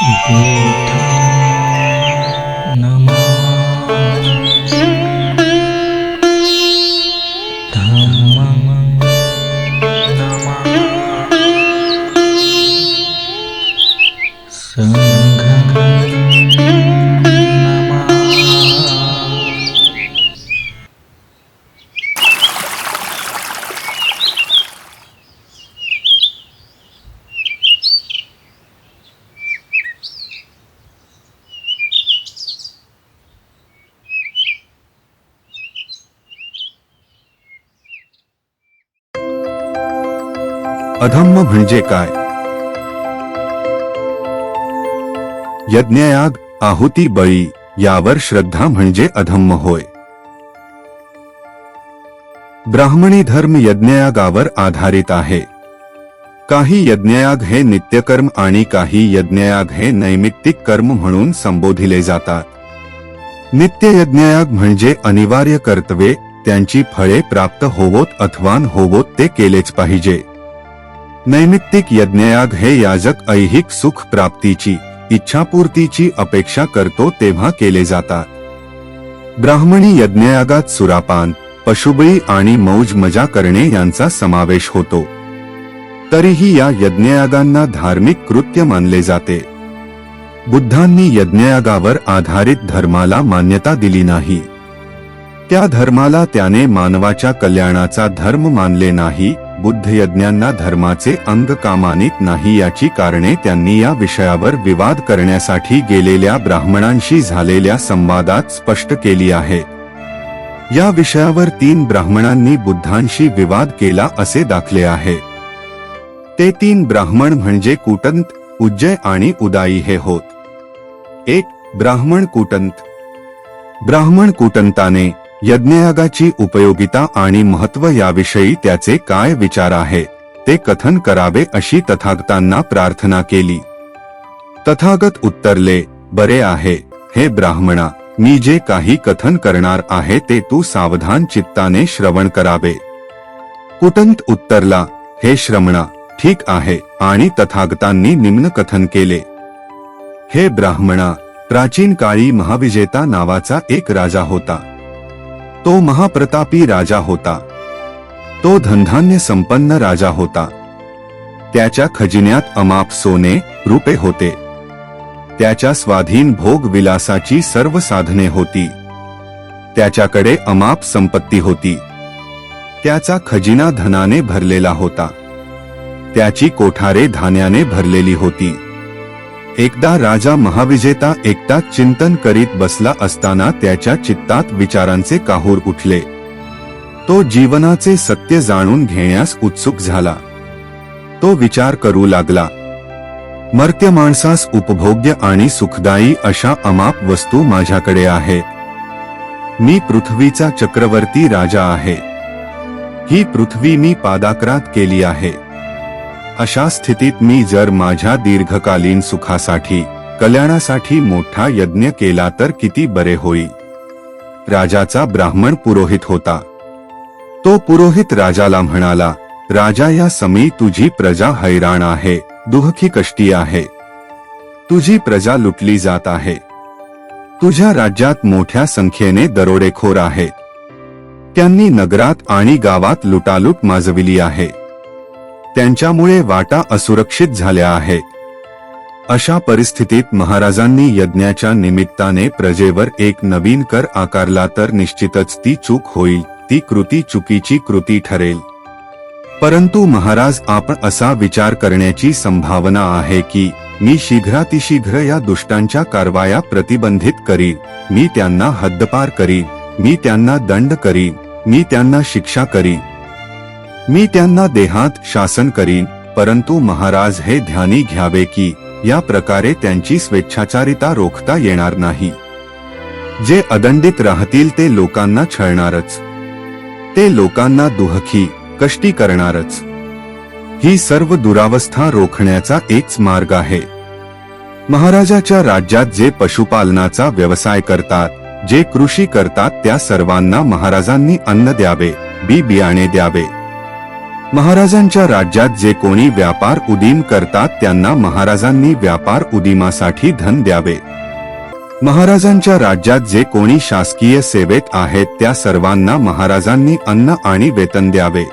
嗯 건. अधम्म म्हणजे काय? यज्ञयाग आहुती बळी यावर श्रद्धा म्हणजे अधम्म होय. ब्राह्मणी धर्म यज्ञयागावर आधारित आहे. काही यज्ञयाग हे नित्यकर्म आणि काही यज्ञयाग हे नैमित्तिक कर्म म्हणून संबोधिले जातात. नित्य यज्ञयाग म्हणजे अनिवार्य कर्तव्ये त्यांची फळे प्राप्त होवोत अथवा होवोत ते केलेच पाहिजे. नैमित्तिक यज्ञयाग हे याजक ऐहिक सुख प्राप्तीची इच्छापूर्तीची अपेक्षा करतो तेव्हा केले जातात. ब्राह्मणी यज्ञयागात सुरापान पशुबळी आणि मौज मजा करणे यांचा समावेश होतो. तरीही या यज्ञयागांना धार्मिक कृत्य मानले जाते. बुद्धांनी यज्ञयागावर आधारित धर्माला मान्यता दिली नाही. त्या धर्माला त्याने मानवाच्या कल्याणाचा धर्म मानले नाही बुद्ध यज्ञांना धर्माचे अंग कामानीत नाही याची कारणे त्यांनी या विषयावर विवाद करण्यासाठी गेलेल्या ब्राह्मणांशी झालेल्या संवादात स्पष्ट केली आहे. या विषयावर तीन ब्राह्मणांनी बुद्धांशी विवाद केला असे दाखले आहे. ते तीन ब्राह्मण म्हणजे कुटंत उज्जय आणि उदाई हे होत. एक ब्राह्मण कुटंत. ब्राह्मण कुटंताने यज्ञयागाची उपयोगिता आणि महत्त्व याविषयी त्याचे काय विचार आहे ते कथन करावे अशी तथागतांना प्रार्थना केली. तथागत उत्तरले बरे आहे हे ब्राह्मणा मी जे काही कथन करणार आहे ते तू सावधान चित्ताने श्रवण करावे. कुटंत उत्तरला हे श्रमणा ठीक आहे आणि तथागतांनी निम्न कथन केले. हे ब्राह्मणा प्राचीन काळी महाविजेता नावाचा एक राजा होता. तो महाप्रतापी राजा होता. तो धनधान्य संपन्न राजा होता. त्याच्या खजिन्यात अमाप सोने रुपे होते. त्याच्या स्वाधीन भोग विलासाची सर्व साधने होती. त्याच्याकडे अमाप संपत्ती होती. त्याचा खजिना धनाने भरलेला होता. त्याची कोठारे धान्याने भरलेली होती. एकदा राजा महाविजेता एकटा चिंतन करीत बसला असताना त्याच्या चित्तात विचारांचे काहूर उठले. तो जीवनाचे सत्य जाणून घेण्यास उत्सुक झाला. तो विचार करू लागला. मर्त्य माणसास उपभोग्य आणि सुखदायी अशा अमाप वस्तू माझ्याकडे आहे. मी पृथ्वीचा चक्रवर्ती राजा आहे. ही पृथ्वी मी पादाक्रात केली आहे. अशा स्थितीत मी जर माझ्या दीर्घकालीन सुखासाठी कल्याणासाठी मोठा यज्ञ केला तर किती बरे होईल. राजाचा ब्राह्मण पुरोहित होता. तो पुरोहित राजाला म्हणाला राजा या समी तुझी प्रजा हैराण आहे दुःखी कष्टी आहे. तुझी प्रजा लुटली जात आहे. तुझ्या राज्यात मोठ्या संख्येने दरोडेखोर आहेत. त्यांनी नगरात आणि गावात लुटालूट माजविली आहे. त्यांच्यामुळे वाटा असुरक्षित झाल्या आहेत अशा परिस्थितीत महाराजांनी यज्ञाच्या निमित्ताने प्रजेवर एक नवीन कर आकारला तर निश्चितच ती चूक होईल ती कृती चुकीची कृती ठरेल. परंतु महाराज आपण असा विचार करण्याची संभावना आहे की मी शीघ्रातिशीघ्र या दुष्टांच्या कारवाया प्रतिबंधित करीन मी त्यांना हद्दपार करीन मी त्यांना दंड करीन मी त्यांना शिक्षा करीन मी त्यांना देहात शासन करीन परंतु महाराज हे ध्यानी घ्यावे की या प्रकारे त्यांची स्वेच्छाचारिता रोखता येणार नाही. जे अदंडित राहतील ते लोकांना छळणारच. ते लोकांना दुहखी कष्टी करणारच. ही सर्व दुरावस्था रोखण्याचा एकच मार्ग आहे. महाराजाच्या राज्यात जे पशुपालनाचा व्यवसाय करतात जे कृषी करतात त्या सर्वांना महाराजांनी अन्न द्यावे बी बियाणे द्यावे. महाराजांच्या राज्यात जे कोणी व्यापार उदीम करतात त्यांना महाराजांनी व्यापार उदीमासाठी धन द्यावे. महाराजांच्या राज्यात जे कोणी शासकीय सेवेत आहेत त्या सर्वांना महाराजांनी अन्न आणि वेतन द्यावे.